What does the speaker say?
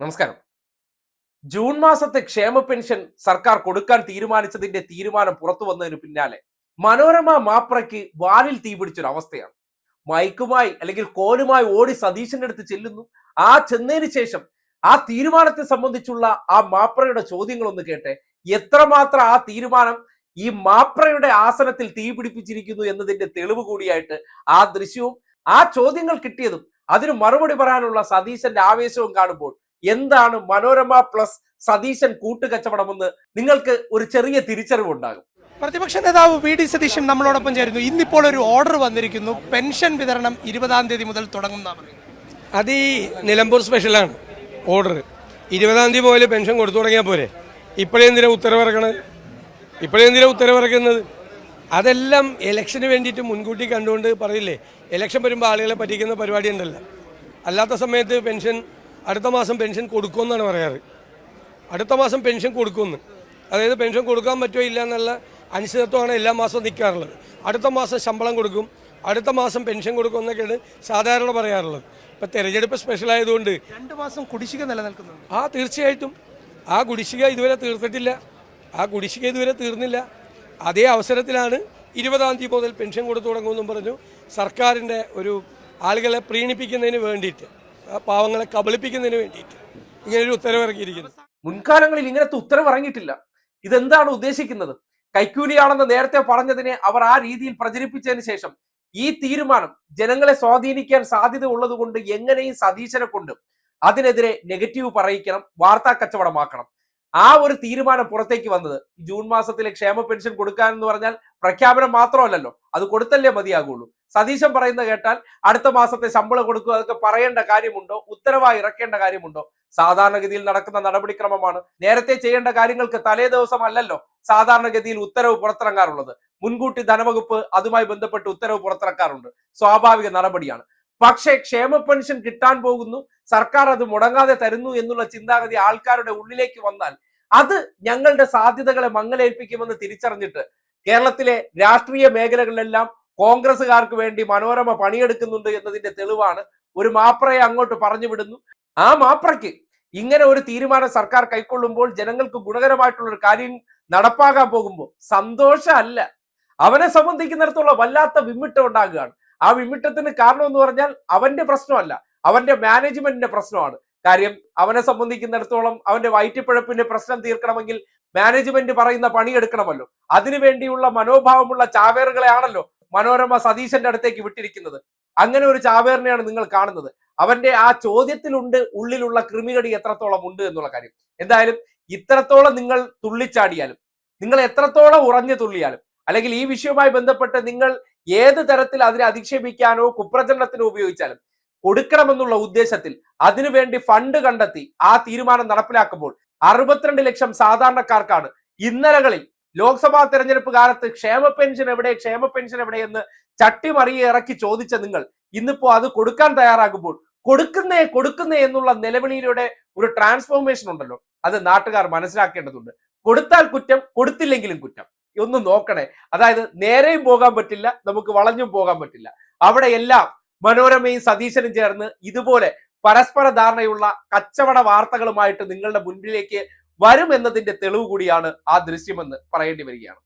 നമസ്കാരം. ജൂൺ മാസത്തെ ക്ഷേമ പെൻഷൻ സർക്കാർ കൊടുക്കാൻ തീരുമാനിച്ചതിന്റെ തീരുമാനം പുറത്തു വന്നതിന് പിന്നാലെ മനോരമ മാപ്രയ്ക്ക് വാലിൽ തീപിടിച്ചൊരു അവസ്ഥയാണ് മൈക്കുമായി അല്ലെങ്കിൽ കോലുമായി ഓടി സതീശന്റെ അടുത്ത് ചെല്ലുന്നു. ആ ചെന്നതിന് ശേഷം ആ തീരുമാനത്തെ സംബന്ധിച്ചുള്ള ആ മാപ്രയുടെ ചോദ്യങ്ങൾ ഒന്ന് കേട്ടെ. എത്രമാത്രം ആ തീരുമാനം ഈ മാപ്രയുടെ ആസനത്തിൽ തീ പിടിപ്പിച്ചിരിക്കുന്നു എന്നതിന്റെ തെളിവ് കൂടിയായിട്ട് ആ ദൃശ്യവും ആ ചോദ്യങ്ങൾ കിട്ടിയതും അതിന് മറുപടി പറയാനുള്ള സതീശന്റെ ആവേശവും കാണുമ്പോൾ എന്താണ് മനോരമ പ്ലസ് സതീശൻ കൂട്ടുകച്ചവടമെന്ന് നിങ്ങൾക്ക് ഒരു ചെറിയ തിരിച്ചറിവുണ്ടാകും പ്രതിപക്ഷ നേതാവ് വി ഡി സതീശൻ നമ്മളോടൊപ്പം ചേരുന്നു. ഇന്നിപ്പോൾ ഒരു ഓർഡർ വന്നിരിക്കുന്നു. പെൻഷൻ വിതരണം ഇരുപതാം തീയതി മുതൽ തുടങ്ങും അത് ഈ നിലമ്പൂർ സ്പെഷ്യലാണ് ഓർഡർ ഇരുപതാം തീയതി മുതൽ പെൻഷൻ കൊടുത്തു തുടങ്ങിയാൽ പോരെ? ഇപ്പോഴേ എന്തിനാ ഉത്തരവിറക്കണത്? ഇപ്പോഴേ എന്തിനാ ഉത്തരവിറക്കുന്നത്? അതെല്ലാം ഇലക്ഷന് വേണ്ടിയിട്ട് മുൻകൂട്ടി കണ്ടുകൊണ്ട് പറയില്ലേ? ഇലക്ഷൻ വരുമ്പോൾ ആളുകളെ പറ്റിക്കുന്ന പരിപാടി ഉണ്ടല്ലോ. അല്ലാത്ത സമയത്ത് പെൻഷൻ അടുത്ത മാസം പെൻഷൻ കൊടുക്കുമെന്നാണ് പറയാറ്. അടുത്ത മാസം പെൻഷൻ കൊടുക്കുമെന്ന്. അതായത് പെൻഷൻ കൊടുക്കാൻ പറ്റുമോ ഇല്ല എന്നുള്ള അനിശ്ചിതത്വമാണ് എല്ലാ മാസവും നിൽക്കാറുള്ളത്. അടുത്ത മാസം ശമ്പളം കൊടുക്കും. അടുത്ത മാസം പെൻഷൻ കൊടുക്കും എന്നൊക്കെയാണ് സാധാരണ പറയാറുള്ളത്. ഇപ്പം തെരഞ്ഞെടുപ്പ് സ്പെഷ്യൽ ആയതുകൊണ്ട് രണ്ട് മാസം കുടിശ്ശിക നിലനിൽക്കുന്നുണ്ട്. ആ തീർച്ചയായിട്ടും. ആ കുടിശ്ശിക ഇതുവരെ തീർത്തിട്ടില്ല. ആ കുടിശ്ശിക ഇതുവരെ തീർന്നില്ല. അതേ അവസരത്തിലാണ് ഇരുപതാം തീയതി മുതൽ പെൻഷൻ കൊടുത്തു തുടങ്ങുമെന്നും പറഞ്ഞു സർക്കാരിന്റെ ഒരു ആളുകളെ പ്രീണിപ്പിക്കുന്നതിന് വേണ്ടിയിട്ട്. പാവങ്ങളെ കബളിപ്പിക്കുന്നതിന് വേണ്ടിയിട്ട് ഇങ്ങനൊരു ഉത്തരവിറക്കിയിരിക്കുന്നു മുൻകാലങ്ങളിൽ ഇങ്ങനത്തെ ഉത്തരവ് ഇറങ്ങിയിട്ടില്ല ഇതെന്താണ് ഉദ്ദേശിക്കുന്നത്? കൈക്കൂലിയാണെന്ന് നേരത്തെ പറഞ്ഞതിനെ അവർ ആ രീതിയിൽ പ്രചരിപ്പിച്ചതിന് ശേഷം ഈ തീരുമാനം ജനങ്ങളെ സ്വാധീനിക്കാൻ സാധ്യത ഉള്ളതുകൊണ്ട് എങ്ങനെയും സതീശനെ കൊണ്ട് അതിനെതിരെ നെഗറ്റീവ് പറയിക്കണം വാർത്താ കച്ചവടമാക്കണം. ആ ഒരു തീരുമാനം പുറത്തേക്ക് വന്നത് ജൂൺ മാസത്തിലെ ക്ഷേമ പെൻഷൻ കൊടുക്കാൻ എന്ന് പറഞ്ഞാൽ പ്രഖ്യാപനം മാത്രമല്ലല്ലോ. അത് കൊടുത്തല്ലേ മതിയാകുള്ളൂ. സതീശൻ പറയുന്നത് കേട്ടാൽ അടുത്ത മാസത്തെ ശമ്പളം കൊടുക്കുക അതൊക്കെ പറയേണ്ട കാര്യമുണ്ടോ? ഉത്തരവായി ഇറക്കേണ്ട കാര്യമുണ്ടോ? സാധാരണഗതിയിൽ നടക്കുന്ന നടപടിക്രമമാണ്. നേരത്തെ ചെയ്യേണ്ട കാര്യങ്ങൾക്ക് തലേ ദിവസം അല്ലല്ലോ സാധാരണഗതിയിൽ ഉത്തരവ് പുറത്തിറങ്ങാറുള്ളത്. മുൻകൂട്ടി ധനവകുപ്പ് അതുമായി ബന്ധപ്പെട്ട് ഉത്തരവ് പുറത്തിറക്കാറുണ്ട്. സ്വാഭാവിക നടപടിയാണ്. പക്ഷേ ക്ഷേമ പെൻഷൻ കിട്ടാൻ പോകുന്നു. സർക്കാർ അത് മുടങ്ങാതെ തരുന്നു എന്നുള്ള ചിന്താഗതി ആൾക്കാരുടെ ഉള്ളിലേക്ക് വന്നാൽ അത് ഞങ്ങളുടെ സാധ്യതകളെ മങ്ങലേൽപ്പിക്കുമെന്ന് തിരിച്ചറിഞ്ഞിട്ട് കേരളത്തിലെ രാഷ്ട്രീയ മേഖലകളിലെല്ലാം കോൺഗ്രസുകാർക്ക് വേണ്ടി മനോരമ പണിയെടുക്കുന്നുണ്ട് എന്നതിന്റെ തെളിവാണ് ഒരു മാപ്രയെ അങ്ങോട്ട് പറഞ്ഞു വിടുന്നു. ആ മാപ്രയ്ക്ക് ഇങ്ങനെ ഒരു തീരുമാനം സർക്കാർ കൈക്കൊള്ളുമ്പോൾ ജനങ്ങൾക്ക് ഗുണകരമായിട്ടുള്ള ഒരു കാര്യം നടപ്പാകാൻ പോകുമ്പോൾ സന്തോഷമല്ല. അവനെ സംബന്ധിക്കുന്നിടത്തോളം വല്ലാത്ത വിമ്മിട്ടം ഉണ്ടാകുകയാണ്. ആ വിമ്മിട്ടത്തിന് കാരണം എന്ന് പറഞ്ഞാൽ അവന്റെ പ്രശ്നമല്ല അവന്റെ മാനേജ്മെന്റിന്റെ പ്രശ്നമാണ്. കാര്യം അവനെ സംബന്ധിക്കുന്നിടത്തോളം അവന്റെ വയറ്റിപ്പിഴപ്പിന്റെ പ്രശ്നം തീർക്കണമെങ്കിൽ മാനേജ്മെന്റ് പറയുന്ന പണിയെടുക്കണമല്ലോ. അതിനുവേണ്ടിയുള്ള മനോഭാവമുള്ള ചാവേറുകളെയാണല്ലോ മനോരമ സതീശന്റെ അടുത്തേക്ക് വിട്ടിരിക്കുന്നത്. അങ്ങനെ ഒരു ചാവേറിനെയാണ് നിങ്ങൾ കാണുന്നത്. അവന്റെ ആ ചോദ്യത്തിലുണ്ട് ഉള്ളിലുള്ള കൃമികടി എത്രത്തോളം ഉണ്ട് എന്നുള്ള കാര്യം. എന്തായാലും ഇത്രത്തോളം നിങ്ങൾ തുള്ളിച്ചാടിയാലും നിങ്ങൾ എത്രത്തോളം ഉറഞ്ഞു തുള്ളിയാലും അല്ലെങ്കിൽ ഈ വിഷയവുമായി ബന്ധപ്പെട്ട് നിങ്ങൾ ഏത് തരത്തിൽ അതിനെ അധിക്ഷേപിക്കാനോ കുപ്രചരണത്തിനോ ഉപയോഗിച്ചാലും കൊടുക്കണമെന്നുള്ള ഉദ്ദേശത്തിൽ അതിനുവേണ്ടി ഫണ്ട് കണ്ടെത്തി ആ തീരുമാനം നടപ്പിലാക്കുമ്പോൾ അറുപത്തിരണ്ട് ലക്ഷം സാധാരണക്കാർക്കാണ് ഇന്നലകളിൽ ലോക്സഭാ തെരഞ്ഞെടുപ്പ് കാലത്ത് ക്ഷേമ പെൻഷൻ എവിടെ ക്ഷേമ പെൻഷൻ എവിടെ എന്ന് ഇറക്കി ചോദിച്ച നിങ്ങൾ ഇന്നിപ്പോ അത് കൊടുക്കാൻ തയ്യാറാകുമ്പോൾ കൊടുക്കുന്നേ കൊടുക്കുന്നേ എന്നുള്ള നിലവിളിയിലൂടെ ഒരു ട്രാൻസ്ഫോർമേഷൻ ഉണ്ടല്ലോ. അത് നാട്ടുകാർ മനസ്സിലാക്കേണ്ടതുണ്ട്. കൊടുത്താൽ കുറ്റം കൊടുത്തില്ലെങ്കിലും കുറ്റം. ഒന്ന് നോക്കണേ. അതായത് നേരെയും പോകാൻ പറ്റില്ല നമുക്ക് വളഞ്ഞും പോകാൻ പറ്റില്ല. അവിടെ എല്ലാം മനോരമയും സതീശനും ചേർന്ന് ഇതുപോലെ പരസ്പര ധാരണയുള്ള കച്ചവട വാർത്തകളുമായിട്ട് നിങ്ങളുടെ മുൻപിലേക്ക് വരും എന്നതിന്റെ തെളിവ് കൂടിയാണ് ആ ദൃശ്യമെന്ന് പറയേണ്ടി വരികയാണ്.